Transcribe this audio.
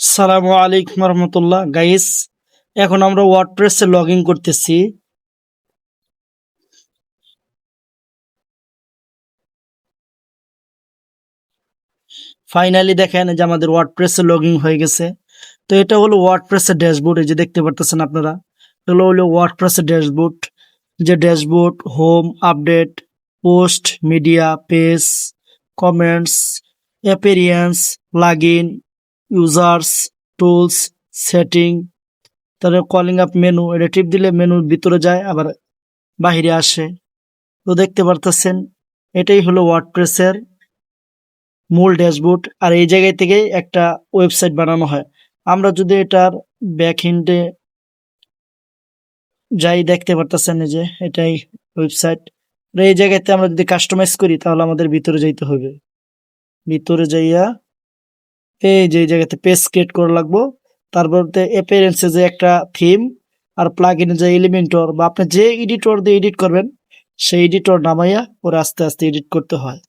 সালামু আলাইকুম রহমতুল্লাহ। গাইস এখন আমরা ওয়ার্ডপ্রেসে লগ ইন করতেছি। ফাইনালি দেখেন যে আমাদের ওয়ার্ডপ্রেসে লগ ইন হয়ে গেছে। তো এটা হলো ওয়ার্ডপ্রেসের ড্যাশবোর্ড এই যে দেখতে পারতেছেন আপনারা। এগুলো হলো ওয়ার্ডপ্রেসের ড্যাশবোর্ড যে dashboard home update post media page comments appearance log in users tools setting তারপরে কলিং আপ মেনু এটা টিপ দিলে মেনুর ভিতরে যায়, আবার বাহিরে আসে। তো দেখতে পারতেছেন, এটাই হলো ওয়ার্ডপ্রেসের মূল ড্যাশবোর্ড, আর এই জায়গায় থেকে একটা ওয়েবসাইট বানানো হয়। আমরা যদি এটার ব্যাক হিন্ডে যাই, দেখতে পারতেছেন যে, এটাই ওয়েবসাইট। এই জায়গাতে আমরা যদি কাস্টমাইজ করি, তাহলে আমাদের ভিতরে যাইতে হবে। ভিতরে যাইয়া এই যে জায়গাতে পেজ ক্রিয়েট করা লাগবো। তারপর অ্যাপিয়ারেন্সে যে একটা থিম আর প্লাগ ইন যে এলিমেন্টর বা আপনি যে এডিটর দিয়ে এডিট করবেন, সেই এডিটর নামাইয়া ওরা আস্তে আস্তে এডিট করতে হয়।